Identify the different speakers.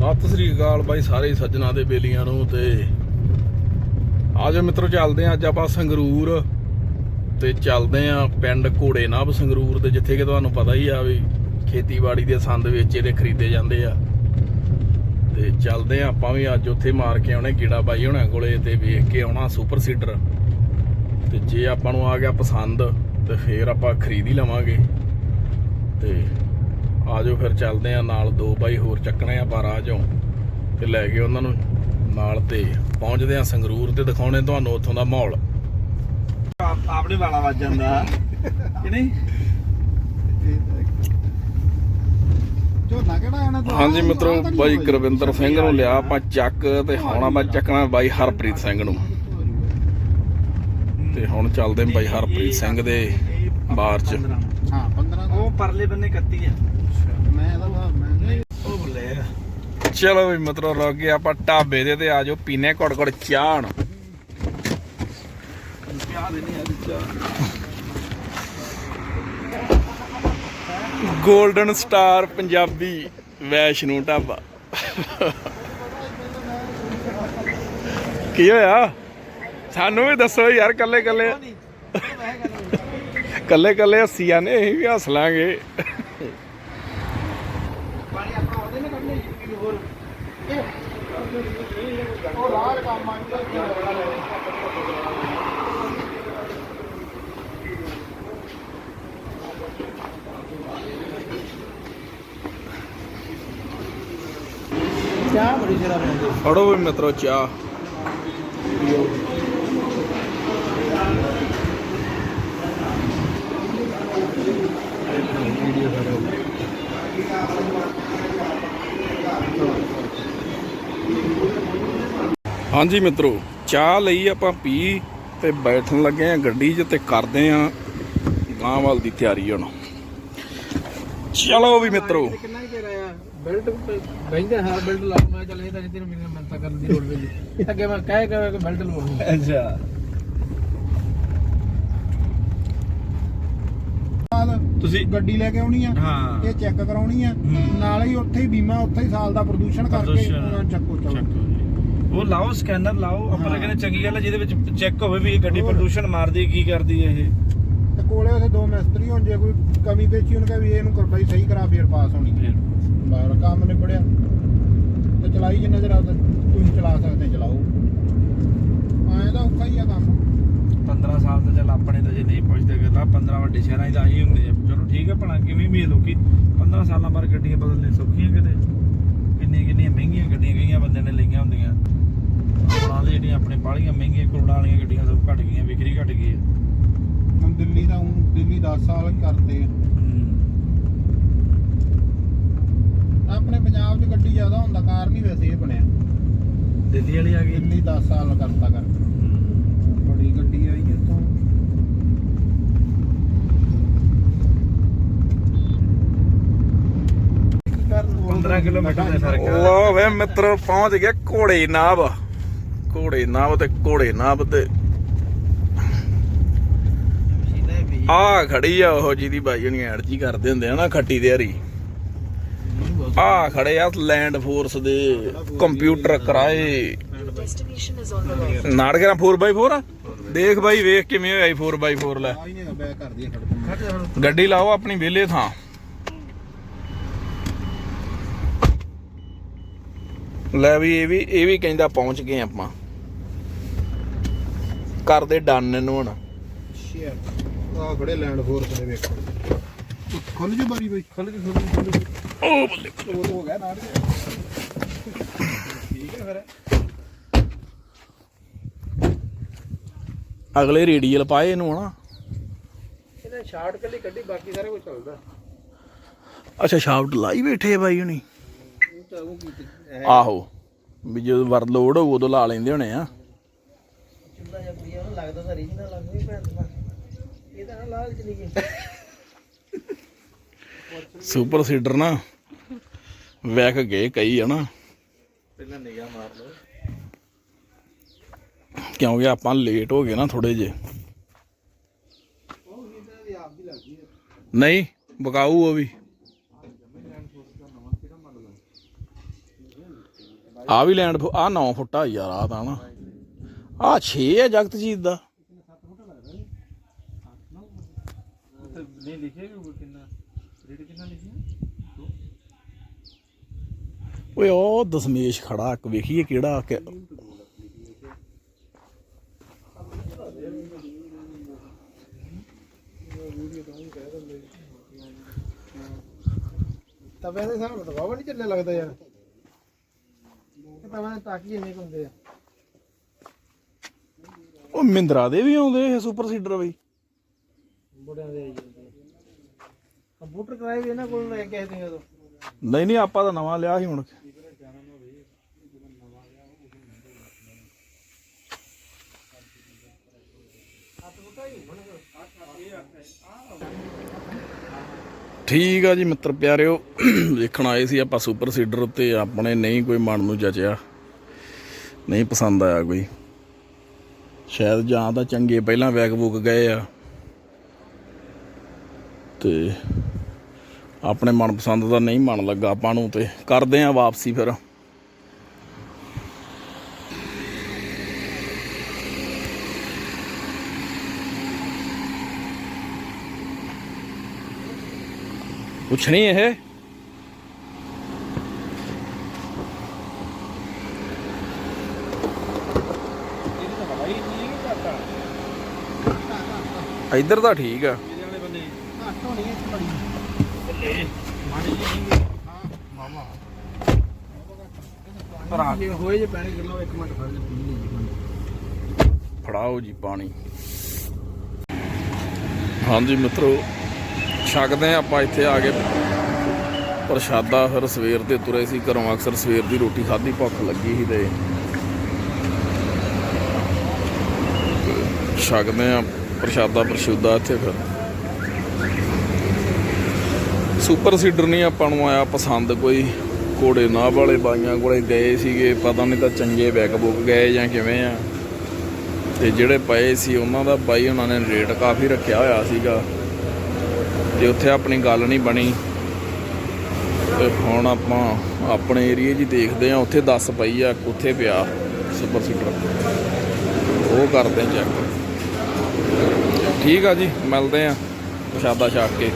Speaker 1: ਸਤਿ ਸ੍ਰੀ ਅਕਾਲ ਬਾਈ ਸਾਰੇ ਸੱਜਣਾ ਦੇ ਬੇਲੀਆਂ ਨੂੰ ਤੇ ਆਜੋ ਮਿੱਤਰੋ, ਚੱਲਦੇ ਆ ਅੱਜ ਆਪਾਂ ਸੰਗਰੂਰ ਤੇ ਚੱਲਦੇ ਆ ਪਿੰਡ ਘੋੜੇ ਨਾਭ ਸੰਗਰੂਰ ਦੇ ਜਿੱਥੇ ਕਿ ਤੁਹਾਨੂੰ ਪਤਾ ਹੀ ਆ ਵੀ ਖੇਤੀਬਾੜੀ ਦੇ ਸੰਦ ਵੇਚੇ ਤੇ ਖਰੀਦੇ ਜਾਂਦੇ ਆ। ਤੇ ਚੱਲਦੇ ਆ ਆਪਾਂ ਵੀ ਅੱਜ ਉੱਥੇ ਮਾਰ ਕੇ ਆਉਣੇ ਗੀੜਾ ਬਾਈ ਹੋਣਾ ਕੋਲੇ ਤੇ ਵੇਖ ਕੇ ਆਉਣਾ ਸੁਪਰ ਸੀਡਰ। ਤੇ ਜੇ ਆਪਾਂ ਨੂੰ ਆ ਗਿਆ ਪਸੰਦ ਤੇ ਫੇਰ ਆਪਾਂ ਖਰੀਦ ਹੀ ਲਵਾਂਗੇ। ਤੇ ਆਜੋ ਫਿਰ ਚੱਲਦੇ ਆ ਨਾਲ ਦੋ ਬਾਈ ਹੋਰ ਚੱਕਣੇ ਆ ਪਰ ਆ ਜਾਓ ਤੇ ਲੈ ਕੇ ਉਹਨਾਂ ਨੂੰ ਨਾਲ ਤੇ ਪਹੁੰਚਦੇ ਆ ਸੰਗਰੂਰ ਤੇ ਦਿਖਾਉਣੇ ਤੁਹਾਨੂੰ ਉੱਥੋਂ ਦਾ ਮਾਹੌਲ।
Speaker 2: ਆਪਣੇ ਵਾਲਾ ਵੱਜ ਜਾਂਦਾ। ਕਿ ਨਹੀਂ?
Speaker 3: ਝੋਨਾ ਕਿਹੜਾ ਆਣਾ
Speaker 1: ਹਾਂਜੀ ਮਿੱਤਰੋ ਬਾਈ ਗੁਰਵਿੰਦਰ ਸਿੰਘ ਨੂੰ ਲਿਆ ਆਪਾਂ ਚੱਕ ਤੇ ਹੁਣ ਆਪਾਂ ਚੱਕਣਾ ਬਾਈ ਹਰਪ੍ਰੀਤ ਸਿੰਘ ਨੂੰ। ਤੇ ਹੁਣ ਚੱਲਦੇ ਬਾਈ ਹਰਪ੍ਰੀਤ ਸਿੰਘ ਦੇ ਬਾਰ ਚ।
Speaker 3: ਹਾਂ 15
Speaker 2: ਉਹ ਪਰਲੇ ਬੰਨੇ 31 ਆ
Speaker 3: ਮੈਂ ਇਹਦਾ ਵਾ- ਮੈਂ ਨਹੀਂ
Speaker 2: ਉਹ ਬੱਲੇ
Speaker 1: ਚਲੋ ਵੀ ਮਤਲਬ ਲੱਗ ਗਏ ਆਪਾਂ ਢਾਬੇ ਦੇ ਤੇ ਆਜੋ ਪੀਨੇ ਘੜ ਘੜ ਚਾਹ ਗੋਲਡਨ ਸਟਾਰ ਪੰਜਾਬੀ ਵੈਸ਼ਨੂ ਢਾਬਾ। ਕੀ ਹੋਇਆ? ਸਾਨੂੰ ਵੀ ਦੱਸੋ ਯਾਰ ਕੱਲੇ ਕੱਲੇ ਕੱਲੇ ਕੱਲੇ ਹੱਸੀਆਂ ਨੇ ਅਸੀਂ ਵੀ ਹੱਸ ਲਾਂਗੇ।
Speaker 3: ਚਾਹ ਬੜੀ ਸ਼ਰਾਬ
Speaker 1: ਫੜੋ ਵੀ ਮਿੱਤਰੋ ਚਾਹ। ਹਾਂਜੀ ਮਿੱਤਰੋ ਚਾਹ ਲਈ ਆਪਾਂ ਪੀ ਤੇ ਬੈਠਣ ਲੱਗੇ ਆ ਗੱਡੀ 'ਚ ਤੇ ਕਰਦੇ ਆ ਗਾਂ ਵੱਲ ਦੀ ਤਿਆਰੀ ਹੁਣ। ਚਲੋ ਵੀ ਮਿੱਤਰੋ।
Speaker 3: ਕਿੰਨਾ ਚਿਰ ਆਇਆ? ਬੈਲਟ ਬੈਂਦੇ ਹਾਰ ਬੈਲਟ ਲਾ ਮੈਂ ਚੱਲ ਇਹ ਤਾਂ ਤੈਨੂੰ ਮੈਨੂੰ ਮਿੰਤਾ ਕਰਨ ਦੀ ਲੋੜ ਵੇਲੀ ਅੱਗੇ ਮੈਂ ਕਹਿ ਕਹਿ ਕੇ ਬੈਲਟ ਲਵਾਉਣੀ
Speaker 2: ਅੱਛਾ। ਤੁਸੀਂ
Speaker 3: ਗੱਡੀ ਲੈ ਕੇ ਆਉਣੀ ਆ
Speaker 2: ਹਾਂ।
Speaker 3: ਇਹ ਚੈੱਕ ਕਰਾਉਣੀ ਆ। ਨਾਲ ਹੀ ਉੱਥੇ ਹੀ ਬੀਮਾ ਉੱਥੇ ਹੀ ਸਾਲ ਦਾ ਪ੍ਰਦੂਸ਼ਣ ਕਰਕੇ ਚੱਕੋ
Speaker 2: ਚੱਕੋ। ਉਹ ਲਾਓ ਸਕੈਨਰ ਲਾਓ ਆਪਾਂ। ਕਹਿੰਦੇ ਚੰਗੀ ਗੱਲ ਹੈ ਜਿਹਦੇ ਵਿੱਚ ਚੈੱਕ ਹੋਵੇ ਵੀ ਇਹ ਗੱਡੀ। ਪ੍ਰਦੂਸ਼ਣ ਮਾਰਦੀ ਕੀ ਕਰਦੀ ਹੈ ਇਹ।
Speaker 3: ਤੇ ਕੋਲੇ ਉੱਥੇ ਦੋ ਮਿਸਤਰੀ ਹੋਣ ਜੇ ਕੋਈ ਕਮੀ ਪੇਚੀ ਉਹਨਾਂ ਕਹੇ ਵੀ ਇਹਨੂੰ ਕਰ ਬਾਈ ਸਹੀ ਕਰਾ ਫੇਰ ਪਾਸ ਹੋਣੀ।
Speaker 2: ਫਿਰ
Speaker 3: ਬਾਹਰ ਕੰਮ ਨਿਬੜਿਆ। ਤੇ ਚਲਾਈ ਜਿੰਨਾ ਚਿਰ ਤੁਸੀਂ ਚਲਾ ਸਕਦੇ ਚਲਾਓ। ਐਂ ਤਾਂ ਔਖਾ ਹੀ ਆ ਕੰਮ।
Speaker 2: 15 ਸਾਲ ਤਾਂ ਚੱਲ ਆਪਣੇ ਤਾਂ ਜੇ ਨਹੀਂ ਪਹੁੰਚਦੇ ਗੱਲਾਂ 15 ਵੱਡੇ ਸ਼ਹਿਰਾਂ 'ਚ ਤਾਂ ਆਹੀ ਹੁੰਦੇ ਆ। ਚਲੋ ਠੀਕ ਹੈ ਭਲਾ ਕਿਵੇਂ ਵੀ ਲੋਕੀ 15 ਸਾਲਾਂ ਬਾਅਦ ਗੱਡੀਆਂ ਬਦਲਣੇ ਸੌਖੀਆਂ ਕਿਤੇ। ਕਿੰਨੀਆਂ ਕਿੰਨੀਆਂ ਮਹਿੰਗੀਆਂ ਗੱਡੀਆਂ ਕਈਆਂ ਬੰਦੇ ਨੇ ਲਈਆਂ ਹੁੰਦੀਆਂ। ਉਹਨਾਂ ਦੇ ਜਿਹੜੀਆਂ ਆਪਣੇ ਬਾਹਲੀਆਂ ਮਹਿੰਗੀਆਂ ਕਰੋੜਾਂ ਵਾਲੀਆਂ ਗੱਡੀਆਂ ਸਭ ਘਟ ਗਈਆਂ ਵਿਕਰੀ ਘਟ ਗਈ ਹੈ
Speaker 3: ਹੁਣ ਦਿੱਲੀ ਦਾ ਹੁਣ ਦਿੱਲੀ 10 ਸਾਲ ਹੀ ਕਰਦੇ ਆ। ਆਪਣੇ ਪੰਜਾਬ 'ਚ ਗੱਡੀ ਜ਼ਿਆਦਾ ਹੁੰਦਾ ਕਾਰਨ ਹੀ ਵੈਸੇ ਇਹ ਬਣਿਆ।
Speaker 2: ਦਿੱਲੀ ਵਾਲੀ ਆ ਗਈ।
Speaker 3: ਦਿੱਲੀ 10 ਸਾਲ ਕਰਤਾ ਕਰ। ਬੜੀ ਗੱਡੀ ਆਈ ਇੱਥੋਂ।
Speaker 2: 15 ਕਿਲੋਮੀਟਰ ਦਾ ਫ਼ਰਕ
Speaker 1: ਲੋ ਵੇ ਮਿੱਤਰੋ ਪਹੁੰਚ ਗਿਆ ਘੋੜੇ ਨਾਭ ਘੋੜੇ ਨਾਭ ਤੇ ਘੋੜੇ ਨਾਭ ਤੇ। ਆ ਖੜੀ ਆ ਉਹ ਜਿਹਦੀ ਬਾਈ ਜਣੀ ਐਡ ਜੀ ਕਰਦੇ ਹੁੰਦੇ ਆ ਨਾ ਖੱਟੀ ਦੇ ਹਰੀ ਆ ਖੜੇ ਆ ਲੈਂਡ ਫੋਰਸ ਦੇ ਕੰਪਿਊਟਰ ਕਰਾਏ।
Speaker 4: Destination is on the
Speaker 1: 4x4 ਦੇਖ ਬਾਈ, ਵੇਖ ਕਿਵੇਂ ਹੋਇਆ 4x4 ਲੈ
Speaker 3: ਆ ਹੀ ਨਹੀਂ
Speaker 1: ਗੱਡੀ ਲਾਓ ਆਪਣੀ ਵਿਹਲੇ ਥਾਂ। ਲੈ ਵੀ, ਇਹ ਵੀ ਇਹ ਵੀ ਕਹਿੰਦਾ ਪਹੁੰਚ ਗਏ ਆਪਾਂ। ਕਰਦੇ ਡਨ ਇਹਨੂੰ ਹੁਣ।
Speaker 3: ਸ਼ੇਅਰ ਆ ਖੜੇ ਲੈਂਡ ਫੋਰਸ ਦੇ ਵੇਖੋ। ਖੁੱਲ ਜੂ ਬਾਰੀ ਬਈ। ਖੁੱਲ ਜੂ ਖੁੱਲ ਜੂ
Speaker 1: ਉਹ ਬੱਲੇ
Speaker 3: ਉਹ ਹੋ ਗਿਆ ਨਾਲ ਠੀਕ ਹੈ ਫਿਰ।
Speaker 1: ਅਗਲੇ ਰੇਡੀਅਲ ਪਾਏ ਇਹਨੂੰ ਹਨਾ
Speaker 3: ਇਹਨੇ ਸ਼ਾਰਟ ਕੱਲੀ ਕੱਢੀ ਬਾਕੀ ਸਾਰਾ ਕੁਝ ਚੱਲਦਾ।
Speaker 1: ਅੱਛਾ ਸ਼ਾਫਟ ਲਾਈ ਬੈਠੇ ਆ ਬਾਈ ਹੁਣੀ।
Speaker 3: ਉਹ ਤਾਂ ਉਹ ਕੀਤੀ
Speaker 1: ਆਹੋ ਵੀ ਜਦੋਂ ਵਰ ਲੋਡ ਹੋਊ ਉਦੋਂ ਲਾ ਲੈਂਦੇ ਹੋਣੇ ਆ।
Speaker 3: ਚੁੱਲਾ ਜਾਂ ਕੁੜੀ ਉਹਨੂੰ ਲੱਗਦਾ ਤਾਂ ਰੀਜਨਲ ਲੱਗਦਾ ਹੀ ਭੈਣ ਦਾ ਇਹ ਤਾਂ ਲਾਲ ਚਲੀ ਗਈ
Speaker 1: ਸੁਪਰ ਸੀਡਰ ਨਾ ਵੈਕ ਗਏ ਕਈ ਹਨਾ
Speaker 2: ਪਹਿਲਾਂ ਨਿਗਾਹ ਮਾਰ ਲਓ।
Speaker 1: ਕਿਉਂਕਿ ਆਪਾਂ ਲੇਟ ਹੋ ਗਏ ਨਾ ਥੋੜੇ ਜੇ ਨਹੀਂ ਬਕਾਊ ਉਹ ਵੀ। ਆ ਵੀ ਲੈਂਡ ਆ 9 ਫੁੱਟਾ ਯਾਰ ਆ ਤਾਂ ਨਾ। ਆ 6 ਹੈ ਜਗਤਜੀਤ ਦਾ।
Speaker 2: ਨਹੀਂ ਲਿਖਿਆ ਵੀ ਕਿੰਨਾ ਰੇਟ ਕਿੰਨਾ ਲਿਖਿਆ
Speaker 1: ਓਏ, ਉਹ ਦਸਮੇਸ਼ ਖੜਾ, ਇੱਕ ਵੇਖੀਏ ਕਿਹੜਾ ਕਿ-
Speaker 3: ਤਵੇ ਦੇ ਹਿਸਾਬ ਤਾਂ ਵਾਵਾ ਨਹੀਂ ਚੱਲੇ ਲੱਗਦਾ ਯਾਰ। ਤਵੇ ਦੇ ਟਾਕੀ ਇੰਨੇ ਹੁੰਦੇ ਆ
Speaker 1: ਉਹ ਮਿੰਦਰਾ ਦੇ ਵੀ ਆਉਂਦੇ ਇਹ ਸੁਪਰ ਸੀਡਰ ਬਈ।
Speaker 3: ਬੁੜਿਆਂ ਦੇ ਆਈ ਜਾਂਦੇ ਆ। ਕੰਪਿਊਟਰ ਕਰਾਏ ਵੀ ਇਹਨਾਂ ਕੋਲ ਲੈ ਕੇ ਆਏ ਤੁਸੀਂ ਉਦੋਂ?
Speaker 1: ਨਹੀਂ ਨਹੀਂ ਆਪਾਂ ਤਾਂ ਨਵਾਂ ਲਿਆ ਸੀ ਹੁਣ। ਠੀਕ ਆ ਜੀ ਮਿੱਤਰ ਪਿਆਰਿਓ ਵੇਖਣ ਆਏ ਸੀ ਆਪਾਂ ਸੁਪਰ ਸੀਡਰ ਉੱਤੇ ਆਪਣੇ ਨਹੀਂ ਕੋਈ ਮਨ ਨੂੰ ਜਚਿਆ। ਨਹੀਂ ਪਸੰਦ ਆਇਆ ਕੋਈ। ਸ਼ਾਇਦ ਜਾਂ ਤਾਂ ਚੰਗੇ ਪਹਿਲਾਂ ਵੈਗ ਬੁੱਕ ਗਏ ਆ। ਤੇ ਆਪਣੇ ਮਨਪਸੰਦ ਦਾ ਨਹੀਂ ਮਨ ਲੱਗਾ ਆਪਾਂ ਨੂੰ ਤੇ ਕਰਦੇ ਆਂ ਵਾਪਸੀ ਫਿਰ। ਪੁੱਛਣੀ ਇਹ
Speaker 2: ਇਹਦੀ ਤਾਂ ਹਵਾ ਹੀ ਨਹੀਂ ਹੈ ਕਿ ਘਾਟਾ
Speaker 1: ਇੱਧਰ ਤਾਂ ਠੀਕ ਆ।
Speaker 2: ਇਹਦੇ ਵਾਲੇ ਬੰਨੇ
Speaker 3: ਘੱਟ ਹੋਣੀ ਹੈ ਇੱਕ ਬੜੀ
Speaker 2: ਮਾੜੀ ਜੀ ਨਹੀਂ
Speaker 3: ਮਾਮਾ
Speaker 2: ਭਰਾ।
Speaker 3: ਜੇ ਹੋਏ ਜੇ ਪੈਣੀ ਕਿਲੋ ਇੱਕ ਮਿੰਟ ਫੜ ਕੇ ਪੀ ਲਈ
Speaker 1: ਫੜਾਓ ਜੀ ਪਾਣੀ। ਹਾਂਜੀ ਮਿੱਤਰੋ, ਛਕਦੇ ਆਂ ਆਪਾਂ ਇੱਥੇ ਆ ਕੇ। ਪ੍ਰਸ਼ਾਦਾ ਫਿਰ ਸਵੇਰ ਦੇ ਤੁਰੇ ਸੀ, ਘਰੋਂ ਅਕਸਰ ਸਵੇਰ ਦੀ ਰੋਟੀ ਖਾਧੀ, ਭੁੱਖ ਲੱਗੀ ਸੀ ਤੇ ਛਕਦੇ ਆਂ ਪ੍ਰਸ਼ਾਦਾ ਪ੍ਰਸ਼ੂਦਾ ਇੱਥੇ ਫਿਰ। ਸੁਪਰ ਸੀਡਰ ਨਹੀਂ ਆਪਾਂ ਨੂੰ ਆਇਆ ਪਸੰਦ ਕੋਈ। ਘੋੜੇ ਨਾਭ ਵਾਲੇ ਬਾਈਆਂ ਕੋਲੇ ਗਏ ਸੀਗੇ, ਪਤਾ ਨਹੀਂ ਤਾਂ ਚੰਗੇ ਬੈਕ ਬੁੱਕ ਗਏ ਜਾਂ ਕਿਵੇਂ ਆ। ਤੇ ਜਿਹੜੇ ਪਏ ਸੀ, ਉਹਨਾਂ ਦਾ ਬਾਈ ਉਹਨਾਂ ਨੇ ਰੇਟ ਕਾਫੀ ਰੱਖਿਆ ਹੋਇਆ ਸੀਗਾ। ਤੇ ਉੱਥੇ ਆਪਣੀ ਗੱਲ ਨਹੀਂ ਬਣੀ, ਤੇ ਹੁਣ ਆਪਾਂ ਆਪਣੇ ਏਰੀਏ 'ਚ ਹੀ ਦੇਖਦੇ ਆ ਉੱਥੇ 10 ਪਈ ਆ, ਉੱਥੇ ਪਿਆ ਸੁਪਰ ਸੀਟਰ ਉਹ ਕਰਦੇ ਚੈੱਕ ਠੀਕ ਆ ਜੀ ਮਿਲਦੇ ਆ। ਪ੍ਰਸ਼ਾਦਾ ਛਕ ਕੇ।